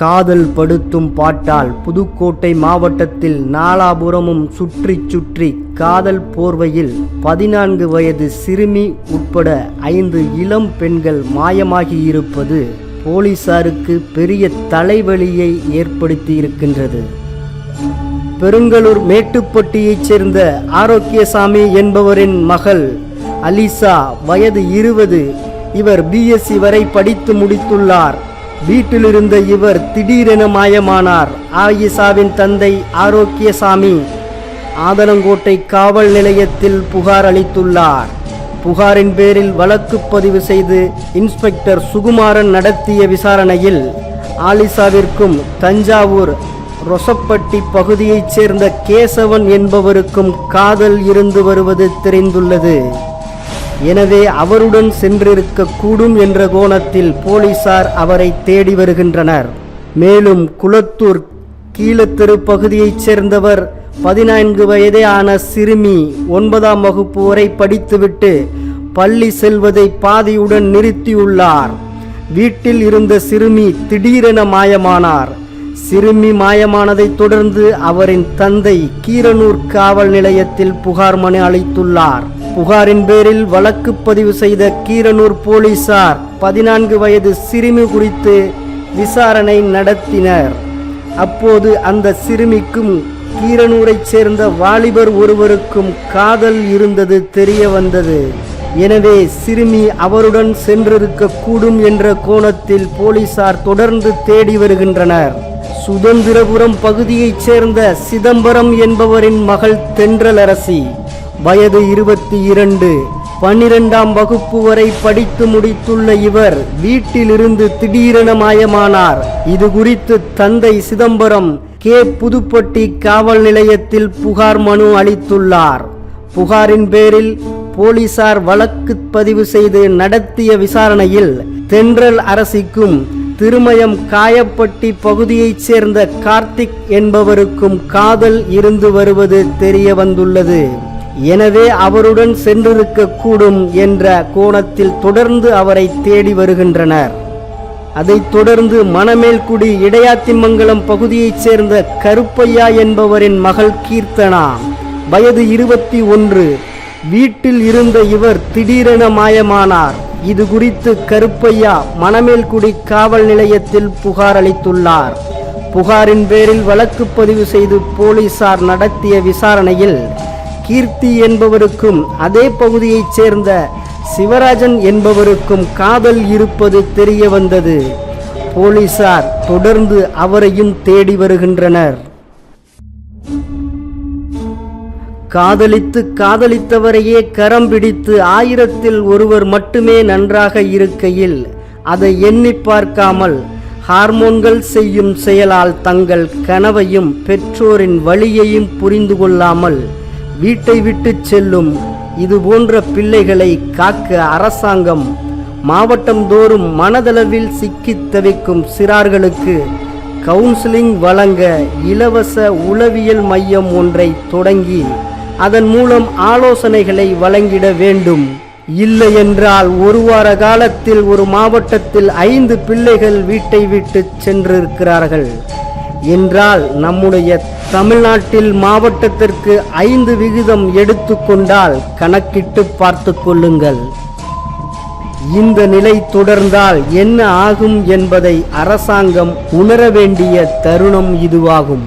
காதல் படுத்தும் பாட்டால் புதுக்கோட்டை மாவட்டத்தில் நாலாபுரமும் சுற்றி சுற்றி காதல் போர்வையில் பதினான்கு வயது சிறுமி உட்பட ஐந்து இளம் பெண்கள் மாயமாகியிருப்பது போலீசாருக்கு பெரிய தலைவலியை ஏற்படுத்தி இருக்கின்றது பெருங்கலூர் மேட்டுப்பட்டியைச் சேர்ந்த ஆரோக்கியசாமி என்பவரின் மகள் அலிசா வயது இருபது. இவர் பிஎஸ்சி வரை படித்து முடித்துள்ளார். வீட்டிலிருந்த இவர் திடீரென மாயமானார். ஆயிஷாவின் தந்தை ஆரோக்கியசாமி ஆதனங்கோட்டை காவல் நிலையத்தில் புகார் அளித்துள்ளார். புகாரின் பேரில் வழக்கு பதிவு செய்து இன்ஸ்பெக்டர் சுகுமாரன் நடத்திய விசாரணையில் ஆலிசாவிற்கும் தஞ்சாவூர் ரொசப்பட்டி பகுதியைச் சேர்ந்த கேசவன் என்பவருக்கும் காதல் இருந்து வருவது தெரிந்துள்ளது. எனவே அவருடன் சென்றிருக்க கூடும் என்ற கோணத்தில் போலீசார் அவரை தேடி வருகின்றனர். மேலும் குளத்தூர் கீழத்தெரு பகுதியைச் சேர்ந்தவர் பதினான்கு வயதே ஆன சிறுமி ஒன்பதாம் வகுப்பு வரை படித்துவிட்டு பள்ளி செல்வதை பாதியுடன் நிறுத்தியுள்ளார். வீட்டில் இருந்த சிறுமி திடீரென மாயமானார். சிறுமி மாயமானதைத் தொடர்ந்து அவரின் தந்தை கீரனூர் காவல் நிலையத்தில் புகார் மனு அளித்துள்ளார். புகாரின் பேரில் வழக்கு பதிவு செய்த கீரனூர் போலீசார் பதினான்கு வயது சிறுமி குறித்து விசாரணை நடத்தினர். அப்போது அந்த சிறுமிக்கும் கீரனூரைச் சேர்ந்த வாலிபர் ஒருவருக்கும் காதல் இருந்தது தெரிய வந்தது. எனவே சிறுமி அவருடன் சென்றிருக்க கூடும் என்ற கோணத்தில் போலீசார் தொடர்ந்து தேடி வருகின்றனர். சுதந்திரபுரம் பகுதியைச் சேர்ந்த சிதம்பரம் என்பவரின் மகள் தென்றலரசி. வயது இருபத்தி இரண்டு பன்னிரெண்டாம் வகுப்பு வரை படித்து முடித்துள்ள இவர் வீட்டிலிருந்து திடீரென மாயமானார். இது குறித்து தந்தை சிதம்பரம் கே. புதுப்பட்டி காவல் நிலையத்தில் புகார் மனு அளித்துள்ளார். புகாரின் பேரில் போலீசார் வழக்கு பதிவு செய்து நடத்திய விசாரணையில் தென்றல் அரசிக்கும் திருமயம் காயப்பட்டி பகுதியைச் சேர்ந்த கார்த்திக் என்பவருக்கும் காதல் இருந்து வருவது தெரிய வந்துள்ளது. எனவே அவருடன் சென்றிருக்க கூடும் என்ற கோணத்தில் தொடர்ந்து அவரை தேடி வருகின்றனர். அதைத் தொடர்ந்து மணமேல்குடி இடையாத்திமங்கலம் பகுதியைச் சேர்ந்த கருப்பையா என்பவரின் மகள் கீர்த்தனா வயது இருபத்தி ஒன்று வீட்டில் இருந்த இவர் திடீரென மாயமானார். இது குறித்து கருப்பையா மணமேல்குடி காவல் நிலையத்தில் புகார் அளித்துள்ளார். புகாரின் பேரில் வழக்கு பதிவு செய்து போலீசார் நடத்திய விசாரணையில் கீர்த்தி என்பவருக்கும் அதே பகுதியைச் சேர்ந்த சிவராஜன் என்பவருக்கும் காதல் இருப்பது தெரிய வந்தது. போலீசார் தொடர்ந்து அவரையும் தேடி வருகின்றனர். காதலித்து காதலித்தவரையே கரம் பிடித்து ஆயிரத்தில் ஒருவர் மட்டுமே நன்றாக இருக்கையில் அதை எண்ணி பார்க்காமல் ஹார்மோன்கள் செய்யும் செயலால் தங்கள் கனவையும் பெற்றோரின் வழியையும் புரிந்து கொள்ளாமல் வீட்டை விட்டு செல்லும் இது போன்ற பிள்ளைகளை காக்க அரசாங்கம் மாவட்டம் தோறும் மனதளவில் சிக்கித் தவிக்கும் சிறார்களுக்கு கவுன்சிலிங் வழங்க இலவச உளவியல் மையம் ஒன்றை தொடங்கி அதன் மூலம் ஆலோசனைகளை வழங்கிட வேண்டும். இல்லை என்றால் ஒரு வார காலத்தில் ஒரு மாவட்டத்தில் ஐந்து பிள்ளைகள் வீட்டை விட்டு சென்றிருக்கிறார்கள். என்றால் நம்முடைய தமிழ்நாட்டில் மாவட்டத்திற்கு ஐந்து விகிதம் எடுத்துக்கொண்டால் கணக்கிட்டு பார்த்து கொள்ளுங்கள். இந்த நிலை தொடர்ந்தால் என்ன ஆகும் என்பதை அரசாங்கம் உணர வேண்டிய தருணம் இதுவாகும்.